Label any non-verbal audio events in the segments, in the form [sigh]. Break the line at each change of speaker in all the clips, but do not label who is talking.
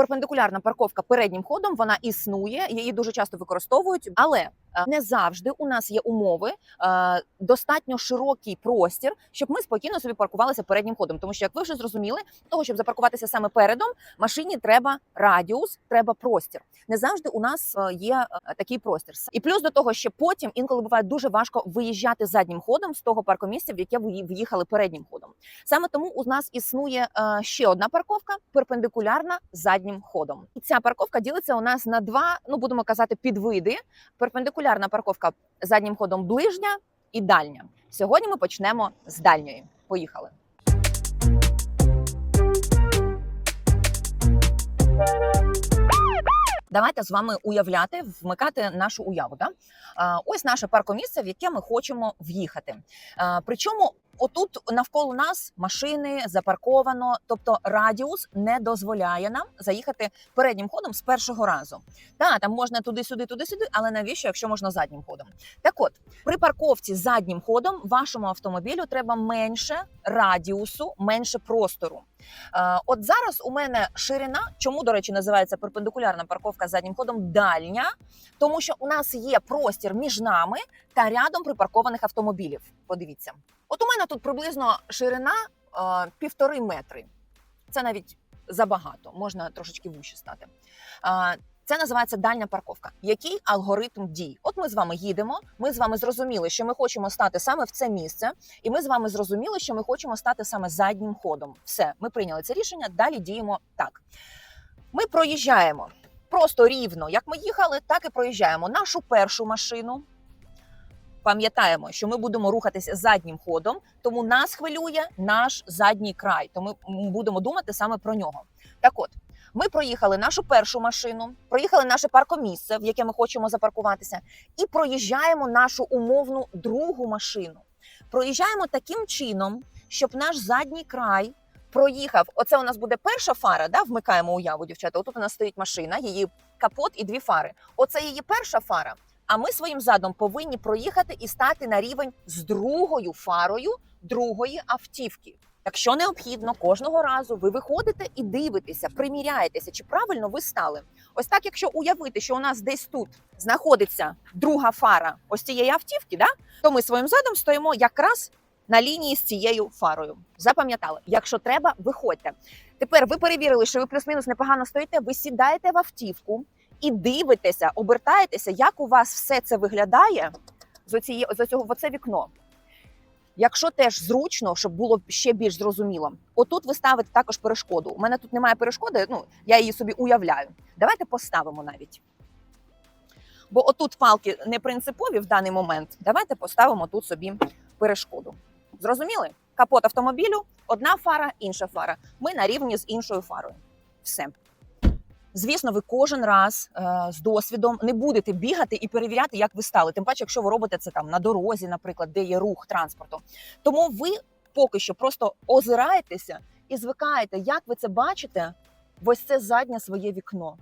перпендикулярна парковка переднім ходом вона існує, її дуже часто використовують, але е, не завжди у нас є умови, е, достатньо широкий простір, щоб ми спокійно собі паркувалися переднім ходом. Тому що, як ви вже зрозуміли, того щоб запаркуватися саме передом, машині треба радіус, треба простір. Не завжди у нас е, є такий простір. І плюс до того, що потім інколи буває дуже важко виїжджати заднім ходом з того паркомісця, в яке ви в'їхали переднім ходом. Саме тому у нас існує ще одна парковка перпендикулярна заднім ходом. І ця парковка ділиться у нас на два, ну будемо казати, підвиди. Перпендикулярна парковка заднім ходом ближня і дальня. Сьогодні ми почнемо з дальньої. Поїхали. Давайте з вами уявляти, вмикати нашу уяву. Да? Ось наше паркомісце, в яке ми хочемо в'їхати. Причому отут навколо нас машини запарковано, тобто радіус не дозволяє нам заїхати переднім ходом з першого разу. Та там можна туди-сюди, туди-сюди, але навіщо, якщо можна заднім ходом? Так от при парковці заднім ходом вашому автомобілю треба менше радіусу, менше простору. Е, От зараз у мене ширина, чому до речі називається перпендикулярна парковка заднім ходом дальня, тому що у нас є простір між нами та рядом припаркованих автомобілів. Подивіться, от у мене тут приблизно ширина е, півтори метри. Це навіть забагато, можна трошечки вище стати. Це називається дальня парковка. Який алгоритм дій? От ми з вами їдемо. Ми з вами зрозуміли, що ми хочемо стати саме в це місце, і ми з вами зрозуміли, що ми хочемо стати саме заднім ходом. Все, ми прийняли це рішення. Далі діємо так. Ми проїжджаємо просто рівно, як ми їхали, так і проїжджаємо нашу першу машину. Пам'ятаємо, що ми будемо рухатися заднім ходом, тому нас хвилює наш задній край. Тому ми будемо думати саме про нього. Так от, ми проїхали нашу першу машину, проїхали наше паркомісце, в яке ми хочемо запаркуватися, і проїжджаємо нашу умовну другу машину. Проїжджаємо таким чином, щоб наш задній край проїхав. Оце у нас буде перша фара. Да? Вмикаємо уяву, дівчата. Отут у нас стоїть машина, її капот і дві фари. Оце її перша фара. А ми своїм задом повинні проїхати і стати на рівень з другою фарою другої автівки. Якщо необхідно, кожного разу ви виходите і дивитеся, приміряєтеся, чи правильно ви стали. Ось так, якщо уявити, що у нас десь тут знаходиться друга фара ось цієї автівки, да? то ми своїм задом стоїмо якраз на лінії з цією фарою. Запам'ятали, якщо треба, виходьте. Тепер ви перевірили, що ви плюс-мінус непогано стоїте. Ви сідаєте в автівку і дивитеся, обертаєтеся, як у вас все це виглядає з оцієї оцього в оце вікно. Якщо теж зручно, щоб було ще більш зрозуміло, отут ви ставите також перешкоду. У мене тут немає перешкоди, ну я її собі уявляю. Давайте поставимо навіть. Бо отут палки не принципові в даний момент. Давайте поставимо тут собі перешкоду. Зрозуміли? Капот автомобілю, одна фара, інша фара. Ми на рівні з іншою фарою. Все. Звісно, ви кожен раз е, з досвідом не будете бігати і перевіряти, як ви стали. Тим паче, якщо ви робите це там на дорозі, наприклад, де є рух транспорту. Тому ви поки що просто озираєтеся і звикаєте, як ви це бачите, в ось це заднє своє вікно.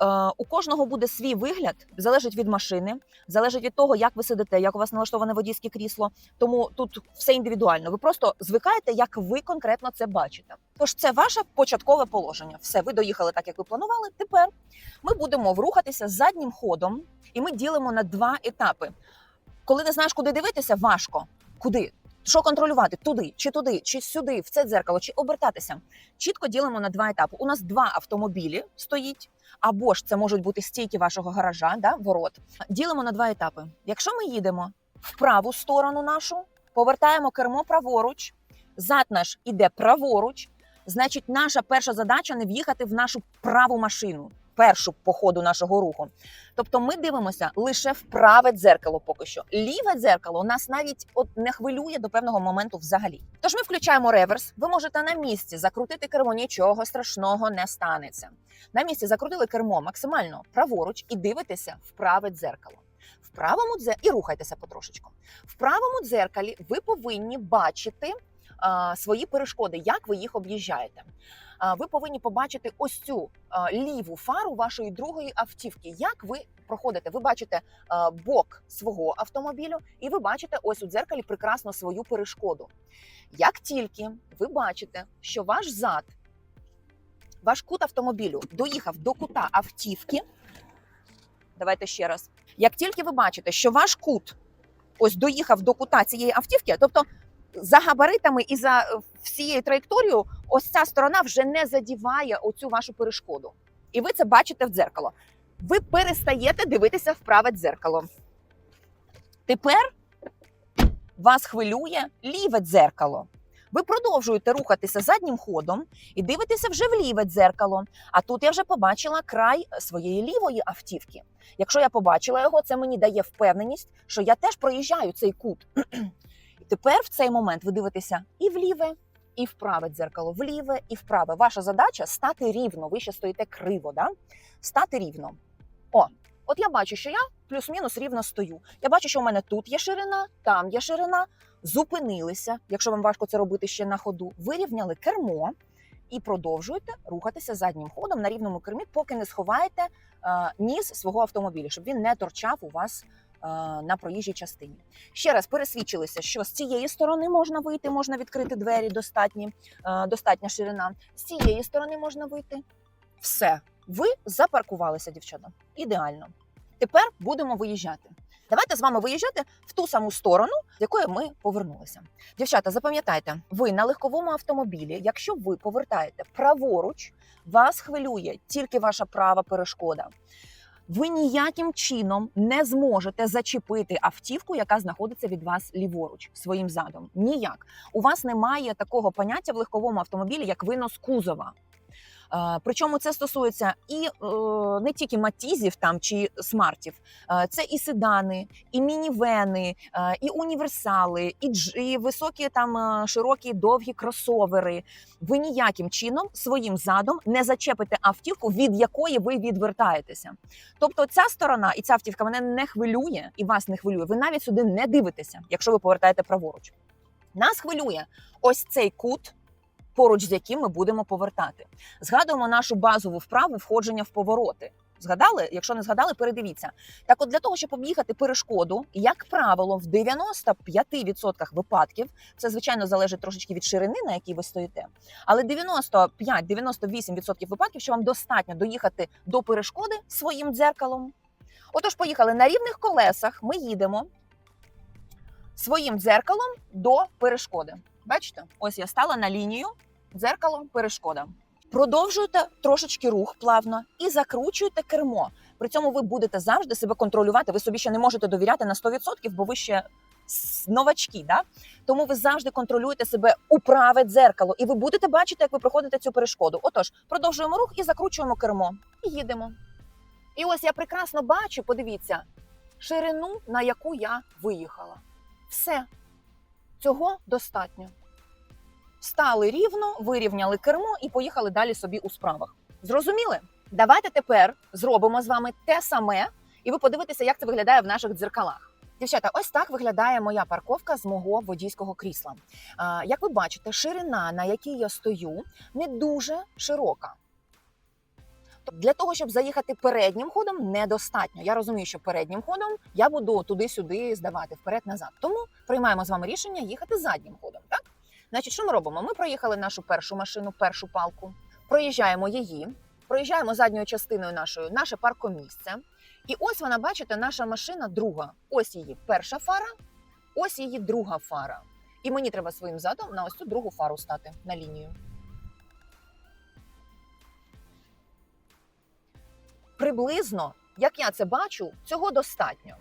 Е, у кожного буде свій вигляд, залежить від машини, залежить від того, як ви сидите, як у вас налаштоване водійське крісло. Тому тут все індивідуально. Ви просто звикаєте, як ви конкретно це бачите. Тож це ваше початкове положення. Все, ви доїхали так, як ви планували. Тепер ми будемо врухатися заднім ходом, і ми ділимо на два етапи. Коли не знаєш, куди дивитися, важко. Куди? Що контролювати? Туди, чи туди, чи сюди, в це дзеркало, чи обертатися. Чітко ділимо на два етапи. У нас два автомобілі стоїть, або ж це можуть бути стійки вашого гаража, да, ворот. Ділимо на два етапи. Якщо ми їдемо в праву сторону нашу, повертаємо кермо праворуч, зад наш іде праворуч, значить, наша перша задача не в'їхати в нашу праву машину, першу по ходу нашого руху. Тобто ми дивимося лише в праве дзеркало поки що. Ліве дзеркало нас навіть от не хвилює до певного моменту взагалі. Тож ми включаємо реверс. Ви можете на місці закрутити кермо, нічого страшного не станеться. На місці закрутили кермо максимально праворуч і дивитеся в праве дзеркало. В правому дзе... і рухайтеся потрошечку. В правому дзеркалі ви повинні бачити свої перешкоди, як ви їх об'їжджаєте. Ви повинні побачити ось цю ліву фару вашої другої автівки. Як ви проходите? Ви бачите бок свого автомобілю, і ви бачите ось у дзеркалі прекрасно свою перешкоду. Як тільки ви бачите, що ваш зад ваш кут автомобілю доїхав до кута автівки. Давайте ще раз. Як тільки ви бачите, що ваш кут ось доїхав до кута цієї автівки, тобто за габаритами і за е, всією траєкторією, ось ця сторона вже не задіває оцю вашу перешкоду. І ви це бачите в дзеркало. Ви перестаєте дивитися в праве дзеркало. Тепер вас хвилює ліве дзеркало. Ви продовжуєте рухатися заднім ходом і дивитеся вже в ліве дзеркало. А тут я вже побачила край своєї лівої автівки. Якщо я побачила його, це мені дає впевненість, що я теж проїжджаю цей кут. Тепер в цей момент ви дивитеся і в ліве, і в праве дзеркало, в ліве і в праве. Ваша задача стати рівно. Ви ще стоїте криво, да? стати рівно. О, от я бачу, що я плюс-мінус рівно стою. Я бачу, що у мене тут є ширина, там є ширина. Зупинилися, якщо вам важко це робити ще на ходу, вирівняли кермо і продовжуєте рухатися заднім ходом на рівному кермі, поки не сховаєте е, ніс свого автомобіля, щоб він не торчав у вас на проїжджій частині. Ще раз пересвідчилися, що з цієї сторони можна вийти, можна відкрити двері, достатні, е, достатня ширина. З цієї сторони можна вийти. Все, ви запаркувалися, дівчата. Ідеально. Тепер будемо виїжджати. Давайте з вами виїжджати в ту саму сторону, з якої ми повернулися. Дівчата, запам'ятайте, ви на легковому автомобілі, якщо ви повертаєте праворуч, вас хвилює тільки ваша права перешкода. Ви ніяким чином не зможете зачепити автівку, яка знаходиться від вас ліворуч своїм задом. Ніяк. У вас немає такого поняття в легковому автомобілі, як винос кузова. Е, Причому це стосується і е, не тільки матізів там чи смартів, Е, це і седани, і мінівени, і універсали, і, дж, і високі там широкі довгі кросовери. Ви ніяким чином своїм задом не зачепите автівку, від якої ви відвертаєтеся. Тобто, ця сторона і ця автівка мене не хвилює і вас не хвилює. Ви навіть сюди не дивитеся, якщо ви повертаєте праворуч. Нас хвилює ось цей кут. Поруч з яким ми будемо повертати, згадуємо нашу базову вправу входження в повороти. Згадали? Якщо не згадали, передивіться. Так, от для того, щоб об'їхати перешкоду, як правило, в 95% випадків це звичайно залежить трошечки від ширини, на якій ви стоїте. Але 95-98% випадків, що вам достатньо доїхати до перешкоди своїм дзеркалом. Отож, поїхали на рівних колесах. Ми їдемо своїм дзеркалом до перешкоди. Бачите, ось я стала на лінію дзеркало, перешкода. Продовжуєте трошечки рух плавно і закручуєте кермо. При цьому ви будете завжди себе контролювати. Ви собі ще не можете довіряти на 100%, бо ви ще новачки. Да? Тому ви завжди контролюєте себе у праве дзеркало, і ви будете бачити, як ви проходите цю перешкоду. Отож, продовжуємо рух і закручуємо кермо. І їдемо. І ось я прекрасно бачу, подивіться, ширину, на яку я виїхала. Все. Цього достатньо. Стали рівно, вирівняли кермо і поїхали далі собі у справах. Зрозуміли? Давайте тепер зробимо з вами те саме, і ви подивитеся, як це виглядає в наших дзеркалах. Дівчата, ось так виглядає моя парковка з мого водійського крісла. Як ви бачите, ширина, на якій я стою, не дуже широка. Тобто Для того, щоб заїхати переднім ходом, недостатньо. Я розумію, що переднім ходом я буду туди-сюди здавати вперед-назад. Тому приймаємо з вами рішення їхати заднім ходом. Так, значить, що ми робимо? Ми проїхали нашу першу машину, першу палку, проїжджаємо її, проїжджаємо задньою частиною нашою наше паркомісце. І ось вона, бачите, наша машина друга. Ось її перша фара, ось її друга фара. І мені треба своїм задом на ось цю другу фару стати на лінію. Приблизно, як я це бачу, цього достатньо.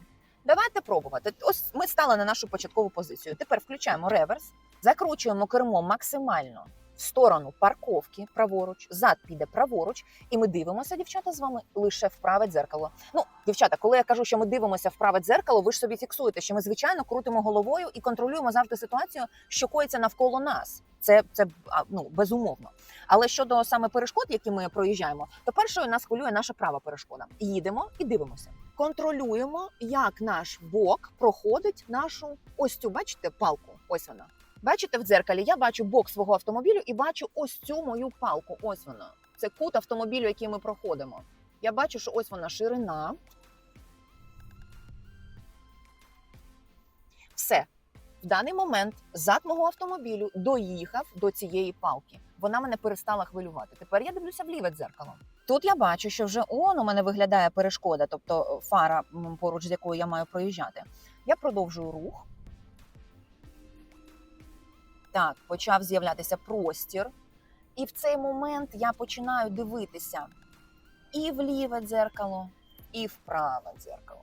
Давайте пробувати. Ось ми стали на нашу початкову позицію. Тепер включаємо реверс, закручуємо кермо максимально в сторону парковки праворуч, зад піде праворуч, і ми дивимося, дівчата, з вами лише в праве дзеркало. Ну, дівчата, коли я кажу, що ми дивимося в праве дзеркало, ви ж собі фіксуєте, що ми звичайно крутимо головою і контролюємо завжди ситуацію, що коїться навколо нас. Це це ну безумовно. Але щодо саме перешкод, які ми проїжджаємо, то першою нас хвилює наша права перешкода. Їдемо і дивимося. Контролюємо, як наш бок проходить нашу ось цю, бачите, палку. Ось вона. Бачите в дзеркалі, я бачу бок свого автомобілю і бачу ось цю мою палку. Ось вона. Це кут автомобілю, який ми проходимо. Я бачу, що ось вона ширина. Все. В даний момент зад мого автомобілю доїхав до цієї палки. Вона мене перестала хвилювати. Тепер я дивлюся в ліве дзеркало. Тут я бачу, що вже он у мене виглядає перешкода, тобто фара, поруч з якою я маю проїжджати. Я продовжую рух. Так, почав з'являтися простір. І в цей момент я починаю дивитися і в ліве дзеркало, і в праве дзеркало.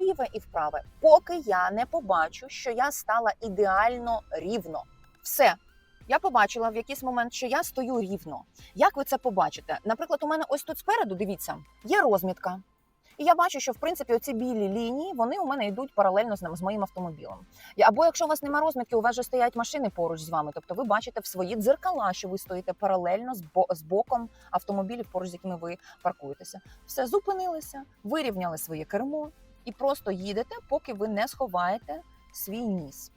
Ліве і вправе, поки я не побачу, що я стала ідеально рівно. Все. Я побачила в якийсь момент, що я стою рівно. Як ви це побачите? Наприклад, у мене ось тут спереду, дивіться, є розмітка. І я бачу, що в принципі оці білі лінії вони у мене йдуть паралельно з ним з моїм автомобілем. Або якщо у вас немає розмітки, у вас же стоять машини поруч з вами. Тобто ви бачите в свої дзеркала, що ви стоїте паралельно з, бо, з боком автомобілів, поруч з якими ви паркуєтеся. Все зупинилися, вирівняли своє кермо і просто їдете, поки ви не сховаєте свій ніс.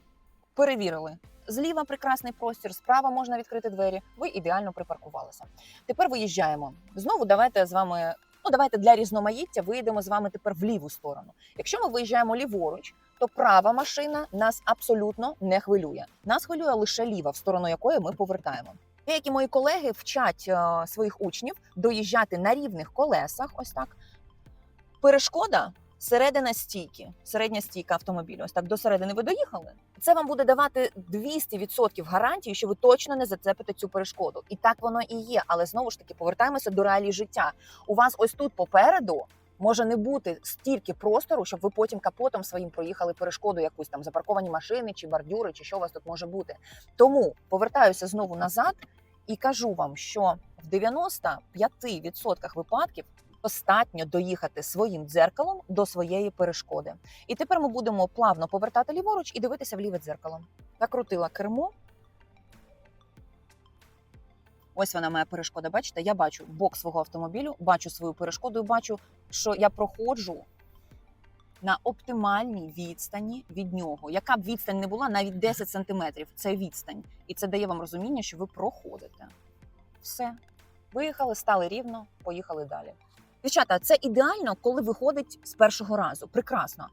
Перевірили. Зліва прекрасний простір, справа можна відкрити двері. Ви ідеально припаркувалися. Тепер виїжджаємо. Знову давайте з вами. Ну, давайте для різноманіття вийдемо з вами тепер в ліву сторону. Якщо ми виїжджаємо ліворуч, то права машина нас абсолютно не хвилює. Нас хвилює лише ліва, в сторону якої ми повертаємо. Деякі мої колеги вчать е, своїх учнів доїжджати на рівних колесах. Ось так. Перешкода середина стійки, середня стійка автомобілю. Ось так до середини ви доїхали. Це вам буде давати 200% гарантії, що ви точно не зацепите цю перешкоду. І так воно і є. Але знову ж таки повертаємося до реалій життя. У вас ось тут попереду. Може не бути стільки простору, щоб ви потім капотом своїм проїхали перешкоду, якусь там запарковані машини чи бордюри, чи що у вас тут може бути. Тому повертаюся знову назад і кажу вам, що в 95% випадків достатньо доїхати своїм дзеркалом до своєї перешкоди. І тепер ми будемо плавно повертати ліворуч і дивитися в ліве дзеркало. Закрутила кермо. Ось вона моя перешкода. Бачите, я бачу бок свого автомобілю, бачу свою перешкоду і бачу, що я проходжу на оптимальній відстані від нього. Яка б відстань не була, навіть 10 сантиметрів це відстань. І це дає вам розуміння, що ви проходите. Все. Виїхали, стали рівно, поїхали далі. Дівчата, це ідеально, коли виходить з першого разу. Прекрасно.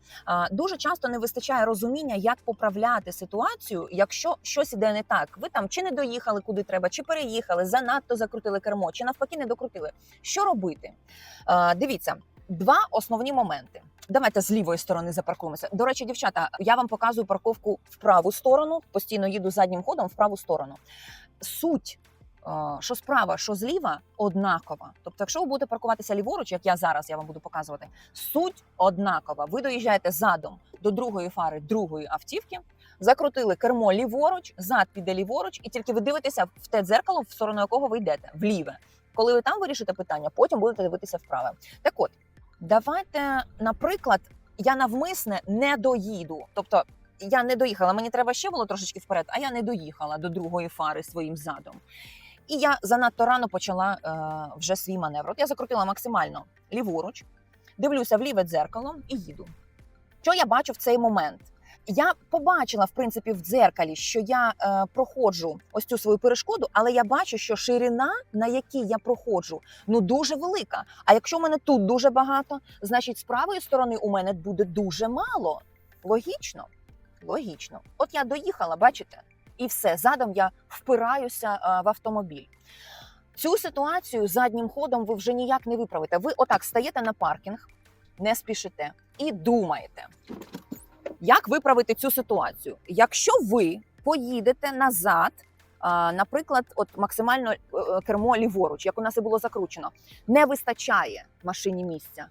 Дуже часто не вистачає розуміння, як поправляти ситуацію, якщо щось іде не так. Ви там чи не доїхали куди треба, чи переїхали, занадто закрутили кермо, чи навпаки не докрутили. Що робити? Дивіться, два основні моменти. Давайте з лівої сторони запаркуємося. До речі, дівчата, я вам показую парковку в праву сторону. Постійно їду заднім ходом в праву сторону. Суть що справа, що зліва однакова. Тобто, якщо ви будете паркуватися ліворуч, як я зараз я вам буду показувати, суть однакова. Ви доїжджаєте задом до другої фари другої автівки, закрутили кермо ліворуч, зад піде ліворуч, і тільки ви дивитеся в те дзеркало, в сторону якого ви йдете, вліве. Коли ви там вирішите питання, потім будете дивитися вправе. Так от, давайте, наприклад, я навмисне не доїду. Тобто я не доїхала, мені треба ще було трошечки вперед, а я не доїхала до другої фари своїм задом. І я занадто рано почала е, вже свій маневр. От я закрутила максимально ліворуч, дивлюся в ліве дзеркало і їду. Що я бачу в цей момент? Я побачила, в принципі, в дзеркалі, що я е, проходжу ось цю свою перешкоду, але я бачу, що ширина, на якій я проходжу, ну дуже велика. А якщо в мене тут дуже багато, значить з правої сторони у мене буде дуже мало. Логічно? Логічно. От я доїхала, бачите? І все, задом я впираюся е, в автомобіль. Цю ситуацію заднім ходом ви вже ніяк не виправите. Ви отак стаєте на паркінг, не спішите і думаєте, як виправити цю ситуацію. Якщо ви поїдете назад, наприклад, от максимально е, кермо ліворуч, як у нас і було закручено, не вистачає машині місця.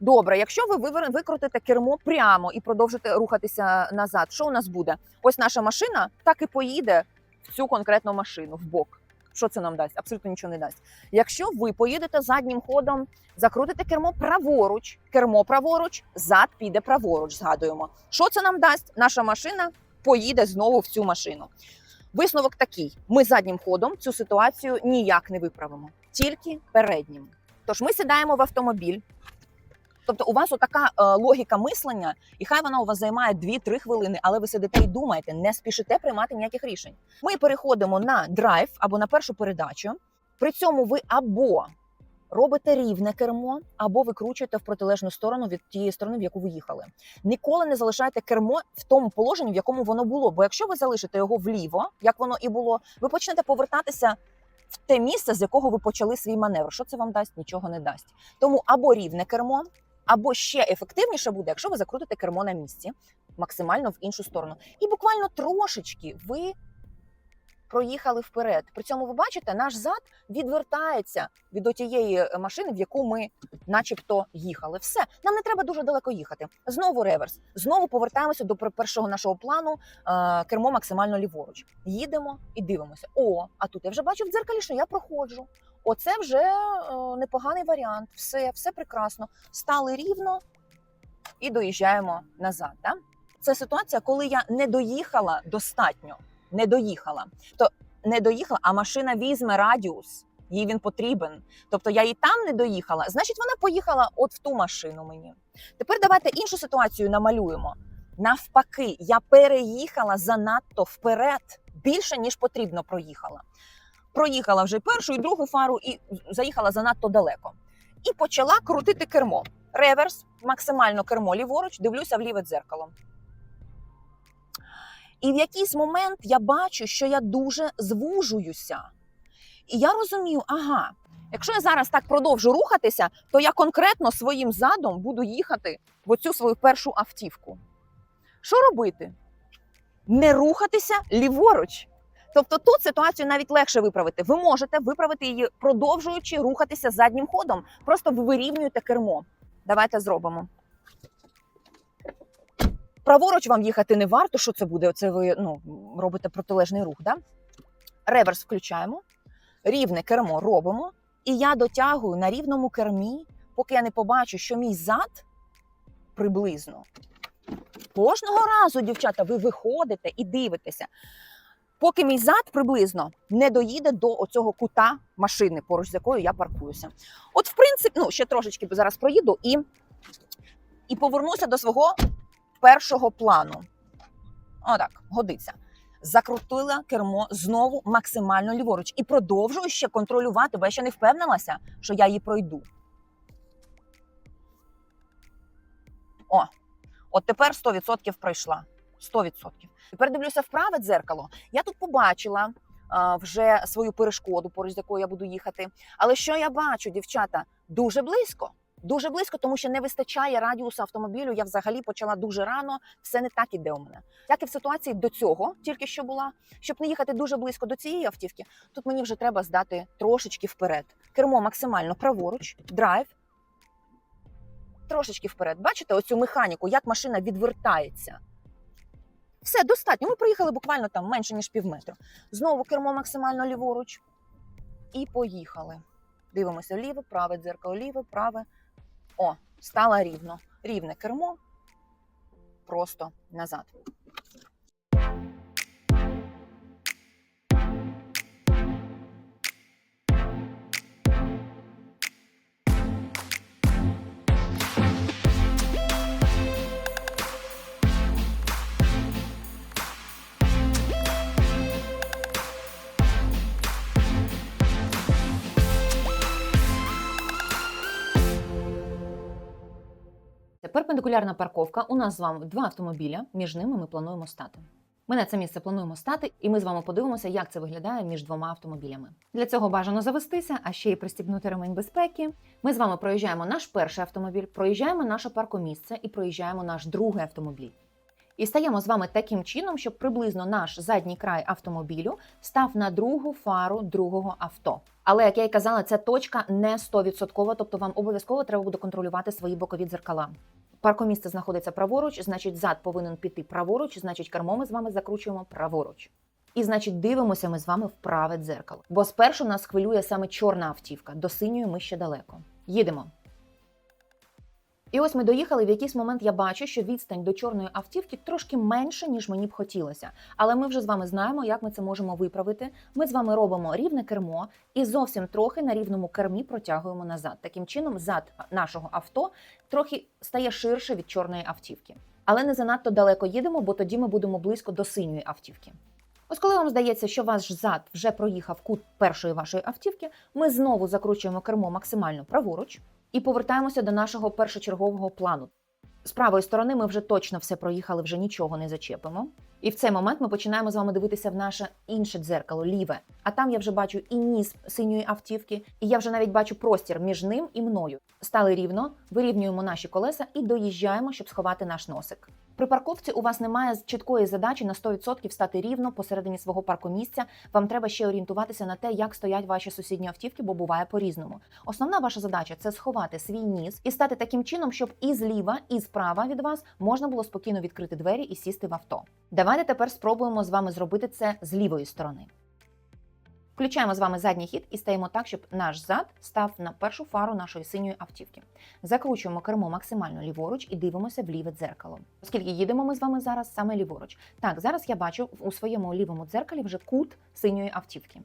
Добре, якщо ви викрутите кермо прямо і продовжите рухатися назад, що у нас буде? Ось наша машина так і поїде в цю конкретну машину в бок. Що це нам дасть? Абсолютно нічого не дасть. Якщо ви поїдете заднім ходом, закрутите кермо праворуч, кермо праворуч, зад піде праворуч. Згадуємо, що це нам дасть? Наша машина поїде знову в цю машину. Висновок такий: ми заднім ходом цю ситуацію ніяк не виправимо, тільки переднім. Тож ми сідаємо в автомобіль. Тобто, у вас отака е, логіка мислення, і хай вона у вас займає 2-3 хвилини, але ви сидите і думаєте, не спішите приймати ніяких рішень. Ми переходимо на драйв або на першу передачу. При цьому ви або робите рівне кермо або викручуєте в протилежну сторону від тієї сторони, в яку ви їхали. Ніколи не залишайте кермо в тому положенні, в якому воно було. Бо якщо ви залишите його вліво, як воно і було, ви почнете повертатися в те місце, з якого ви почали свій маневр. Що це вам дасть? Нічого не дасть. Тому або рівне кермо, або ще ефективніше буде, якщо ви закрутите кермо на місці максимально в іншу сторону. І буквально трошечки ви проїхали вперед. При цьому ви бачите, наш зад відвертається від отієї е, машини, в яку ми начебто їхали. Все, нам не треба дуже далеко їхати. Знову реверс. Знову повертаємося до пер- першого нашого плану. е, Кермо максимально ліворуч. Їдемо і дивимося. О, а тут я вже бачу в дзеркалі, що я проходжу. Оце вже е, непоганий варіант. Все, все прекрасно. Стали рівно і доїжджаємо назад. Да? Це ситуація, коли я не доїхала достатньо. Не доїхала. То не доїхала, а машина візьме радіус. Їй він потрібен. Тобто я і там не доїхала. Значить, вона поїхала от в ту машину мені. Тепер давайте іншу ситуацію намалюємо. Навпаки, я переїхала занадто вперед, більше ніж потрібно проїхала. Проїхала вже першу і другу фару і заїхала занадто далеко. І почала крутити кермо. Реверс, максимально кермо ліворуч, дивлюся в ліве дзеркало. І в якийсь момент я бачу, що я дуже звужуюся. І я розумію, ага, якщо я зараз так продовжу рухатися, то я конкретно своїм задом буду їхати в оцю свою першу автівку. Що робити? Не рухатися ліворуч. Тобто тут ситуацію навіть легше виправити. Ви можете виправити її, продовжуючи рухатися заднім ходом. Просто ви вирівнюєте кермо. Давайте зробимо. Праворуч вам їхати не варто. Що це буде? Це ви ну, робите протилежний рух. Да? Реверс включаємо, рівне кермо робимо. І я дотягую на рівному кермі, поки я не побачу, що мій зад приблизно. Кожного разу, дівчата, ви виходите і дивитеся, поки мій зад приблизно не доїде до оцього кута машини, поруч з якою я паркуюся. От, в принципі, ну ще трошечки зараз проїду і, і повернуся до свого першого плану. Отак, годиться. Закрутила кермо знову максимально ліворуч і продовжую ще контролювати, бо я ще не впевнилася, що я її пройду. О, от тепер 100% пройшла. 100%. Тепер дивлюся в праве дзеркало. Я тут побачила а, вже свою перешкоду, поруч з якою я буду їхати. Але що я бачу, дівчата, дуже близько. Дуже близько, тому що не вистачає радіусу автомобілю. Я взагалі почала дуже рано. Все не так іде у мене. Як і в ситуації до цього, тільки що була, щоб не їхати дуже близько до цієї автівки, тут мені вже треба здати трошечки вперед. Кермо максимально праворуч, драйв. Трошечки вперед. Бачите оцю механіку, як машина відвертається. Все достатньо. Ми проїхали буквально там менше ніж пів метра. Знову кермо максимально ліворуч. І поїхали. Дивимося ліве, праве дзеркало, ліве, праве. О, стало рівно. Рівне кермо. Просто назад.
Перпендикулярна парковка. У нас з вами два автомобіля. Між ними ми плануємо стати. Ми на це місце плануємо стати, і ми з вами подивимося, як це виглядає між двома автомобілями. Для цього бажано завестися, а ще й пристібнути ремень безпеки. Ми з вами проїжджаємо наш перший автомобіль, проїжджаємо наше паркомісце і проїжджаємо наш другий автомобіль. І стаємо з вами таким чином, щоб приблизно наш задній край автомобілю став на другу фару другого авто. Але як я й казала, ця точка не 100%, тобто вам обов'язково треба буде контролювати свої бокові дзеркала. Паркомісце знаходиться праворуч, значить, зад повинен піти праворуч, значить, кермо ми з вами закручуємо праворуч. І значить, дивимося ми з вами в праве дзеркало. Бо спершу нас хвилює саме чорна автівка, до синьої ми ще далеко. Їдемо. І ось ми доїхали. В якийсь момент я бачу, що відстань до чорної автівки трошки менше, ніж мені б хотілося. Але ми вже з вами знаємо, як ми це можемо виправити. Ми з вами робимо рівне кермо і зовсім трохи на рівному кермі протягуємо назад. Таким чином, зад нашого авто трохи стає ширше від чорної автівки. Але не занадто далеко їдемо, бо тоді ми будемо близько до синьої автівки. Ось коли вам здається, що ваш зад вже проїхав кут першої вашої автівки, ми знову закручуємо кермо максимально праворуч і повертаємося до нашого першочергового плану. З правої сторони ми вже точно все проїхали, вже нічого не зачепимо. І в цей момент ми починаємо з вами дивитися в наше інше дзеркало, ліве. А там я вже бачу і ніс синьої автівки, і я вже навіть бачу простір між ним і мною. Стали рівно, вирівнюємо наші колеса і доїжджаємо, щоб сховати наш носик. При парковці у вас немає чіткої задачі на 100% стати рівно посередині свого паркомісця. Вам треба ще орієнтуватися на те, як стоять ваші сусідні автівки, бо буває по-різному. Основна ваша задача це сховати свій ніс і стати таким чином, щоб і зліва, і справа від вас можна було спокійно відкрити двері і сісти в авто. Давайте тепер спробуємо з вами зробити це з лівої сторони. Включаємо з вами задній хід і стаємо так, щоб наш зад став на першу фару нашої синьої автівки. Закручуємо кермо максимально ліворуч і дивимося в ліве дзеркало. Оскільки їдемо ми з вами зараз саме ліворуч. Так, зараз я бачу у своєму лівому дзеркалі вже кут синьої автівки.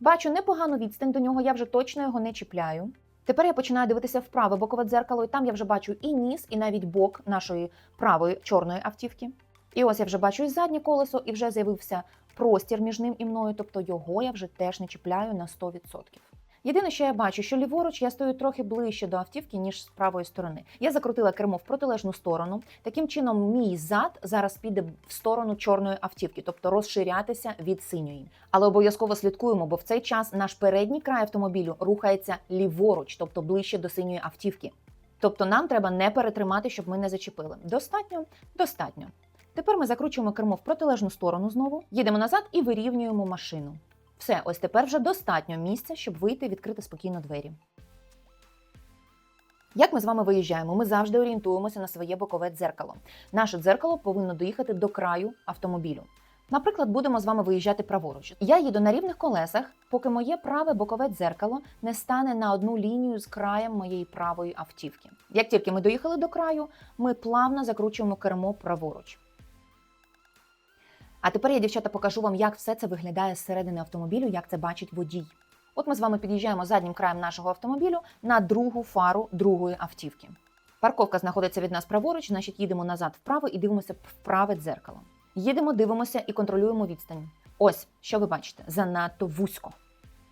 Бачу непогану відстань до нього, я вже точно його не чіпляю. Тепер я починаю дивитися в праве бокове дзеркало, і там я вже бачу і ніс, і навіть бок нашої правої чорної автівки. І ось я вже бачу і заднє колесо, і вже з'явився простір між ним і мною, тобто його я вже теж не чіпляю на 100%. Єдине, що я бачу, що ліворуч я стою трохи ближче до автівки, ніж з правої сторони. Я закрутила кермо в протилежну сторону. Таким чином, мій зад зараз піде в сторону чорної автівки, тобто розширятися від синьої. Але обов'язково слідкуємо, бо в цей час наш передній край автомобілю рухається ліворуч, тобто ближче до синьої автівки. Тобто нам треба не перетримати, щоб ми не зачепили. Достатньо? Достатньо. Тепер ми закручуємо кермо в протилежну сторону знову, їдемо назад і вирівнюємо машину. Все, ось тепер вже достатньо місця, щоб вийти і відкрити спокійно двері. Як ми з вами виїжджаємо? Ми завжди орієнтуємося на своє бокове дзеркало. Наше дзеркало повинно доїхати до краю автомобілю. Наприклад, будемо з вами виїжджати праворуч. Я їду на рівних колесах, поки моє праве бокове дзеркало не стане на одну лінію з краєм моєї правої автівки. Як тільки ми доїхали до краю, ми плавно закручуємо кермо праворуч. А тепер я, дівчата, покажу вам, як все це виглядає зсередини автомобілю, як це бачить водій. От ми з вами під'їжджаємо заднім краєм нашого автомобілю на другу фару другої автівки. Парковка знаходиться від нас праворуч, значить їдемо назад вправо і дивимося в праве дзеркало. Їдемо, дивимося і контролюємо відстань. Ось що ви бачите, занадто вузько.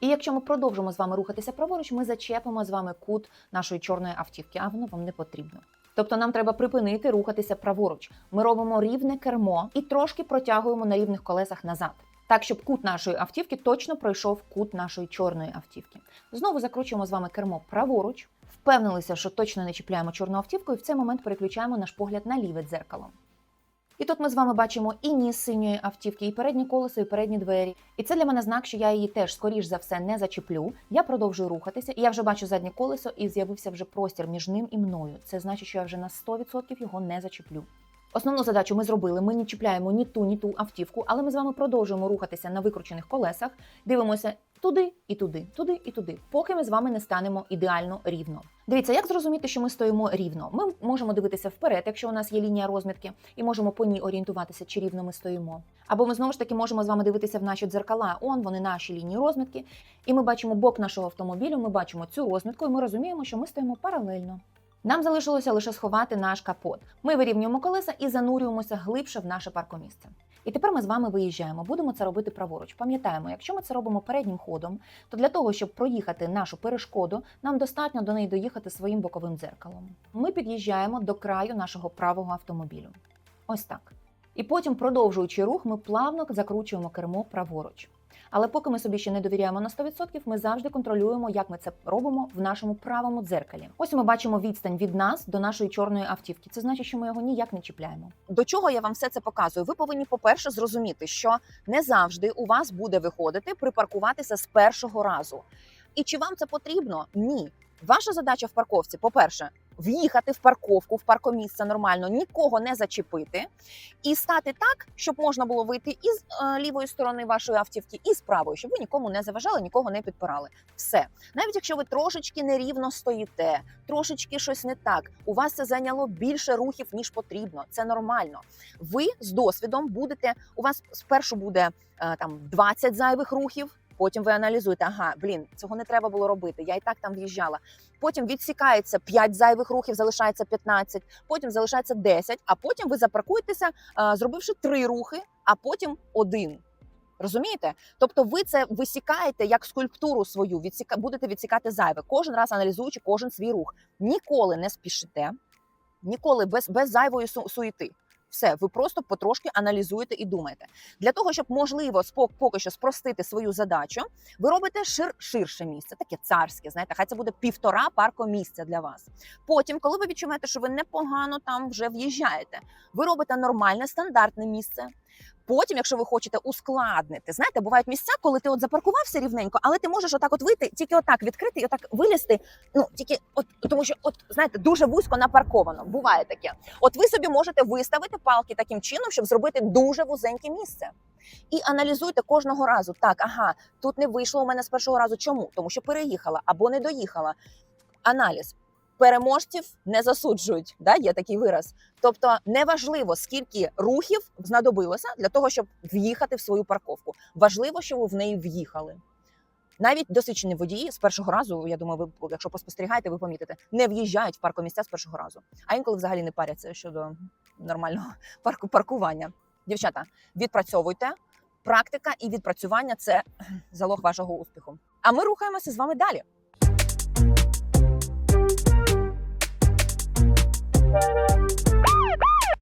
І якщо ми продовжимо з вами рухатися праворуч, ми зачепимо з вами кут нашої чорної автівки, а воно вам не потрібно. Тобто нам треба припинити рухатися праворуч. Ми робимо рівне кермо і трошки протягуємо на рівних колесах назад. Так, щоб кут нашої автівки точно пройшов кут нашої чорної автівки. Знову закручуємо з вами кермо праворуч, впевнилися, що точно не чіпляємо чорну автівку, і в цей момент переключаємо наш погляд на ліве дзеркало. І тут ми з вами бачимо і ніс синьої автівки, і переднє колесо, і передні двері. І це для мене знак, що я її теж, скоріш за все, не зачеплю. Я продовжую рухатися, і я вже бачу заднє колесо, і з'явився вже простір між ним і мною. Це значить, що я вже на 100% його не зачеплю. Основну задачу ми зробили. Ми не чіпляємо ні ту, ні ту автівку, але ми з вами продовжуємо рухатися на викручених колесах, дивимося туди і туди, туди і туди, поки ми з вами не станемо ідеально рівно. Дивіться, як зрозуміти, що ми стоїмо рівно. Ми можемо дивитися вперед, якщо у нас є лінія розмітки, і можемо по ній орієнтуватися, чи рівно ми стоїмо. Або ми знову ж таки можемо з вами дивитися в наші дзеркала. Он вони наші лінії розмітки, і ми бачимо бок нашого автомобілю. Ми бачимо цю розмітку, і ми розуміємо, що ми стоїмо паралельно. Нам залишилося лише сховати наш капот. Ми вирівнюємо колеса і занурюємося глибше в наше паркомісце. І тепер ми з вами виїжджаємо. Будемо це робити праворуч. Пам'ятаємо, якщо ми це робимо переднім ходом, то для того, щоб проїхати нашу перешкоду, нам достатньо до неї доїхати своїм боковим дзеркалом. Ми під'їжджаємо до краю нашого правого автомобілю. Ось так. І потім, продовжуючи рух, ми плавно закручуємо кермо праворуч. Але поки ми собі ще не довіряємо на 100%, ми завжди контролюємо, як ми це робимо в нашому правому дзеркалі. Ось ми бачимо відстань від нас до нашої чорної автівки. Це значить, що ми його ніяк не чіпляємо.
До чого я вам все це показую? Ви повинні, по-перше, зрозуміти, що не завжди у вас буде виходити припаркуватися з першого разу. І чи вам це потрібно? Ні. Ваша задача в парковці, по-перше, в'їхати в парковку, в паркомісце нормально, нікого не зачепити і стати так, щоб можна було вийти із е, лівої сторони вашої автівки, і з правої, щоб ви нікому не заважали, нікого не підпирали. Все, навіть якщо ви трошечки нерівно стоїте, трошечки щось не так, у вас це зайняло більше рухів ніж потрібно. Це нормально. Ви з досвідом будете. У вас спершу буде е, там 20 зайвих рухів. Потім ви аналізуєте, ага, блін, цього не треба було робити. Я і так там в'їжджала. Потім відсікається 5 зайвих рухів, залишається 15, потім залишається 10, а потім ви запаркуєтеся, зробивши 3 рухи, а потім один. Розумієте? Тобто, ви це висікаєте як скульптуру свою, відсіка, будете відсікати зайве, кожен раз аналізуючи кожен свій рух. Ніколи не спішите, ніколи без, без зайвої су- суєти. Все, ви просто потрошки аналізуєте і думаєте. Для того, щоб можливо спок- поки що спростити свою задачу, ви робите шир, ширше місце, таке царське. Знаєте, хай це буде півтора паркомісця для вас. Потім, коли ви відчуваєте, що ви непогано там вже в'їжджаєте, ви робите нормальне стандартне місце. Потім, якщо ви хочете ускладнити, знаєте, бувають місця, коли ти от запаркувався рівненько, але ти можеш отак от вийти, тільки отак відкрити і отак вилізти. Ну тільки от тому, що от знаєте, дуже вузько напарковано. Буває таке. От ви собі можете виставити палки таким чином, щоб зробити дуже вузеньке місце. І аналізуйте кожного разу. Так, ага, тут не вийшло у мене з першого разу. Чому? Тому що переїхала або не доїхала. Аналіз. Переможців не засуджують, да, є такий вираз. Тобто неважливо, скільки рухів знадобилося для того, щоб в'їхати в свою парковку. Важливо, що ви в неї в'їхали. Навіть досвідчені водії з першого разу, я думаю, ви якщо поспостерігаєте, ви помітите, не в'їжджають в паркомісця з першого разу. А інколи взагалі не паряться щодо нормального [laughs] парку паркування. Дівчата, відпрацьовуйте. Практика і відпрацювання це [clears throat] залог вашого успіху. А ми рухаємося з вами далі. Thank you.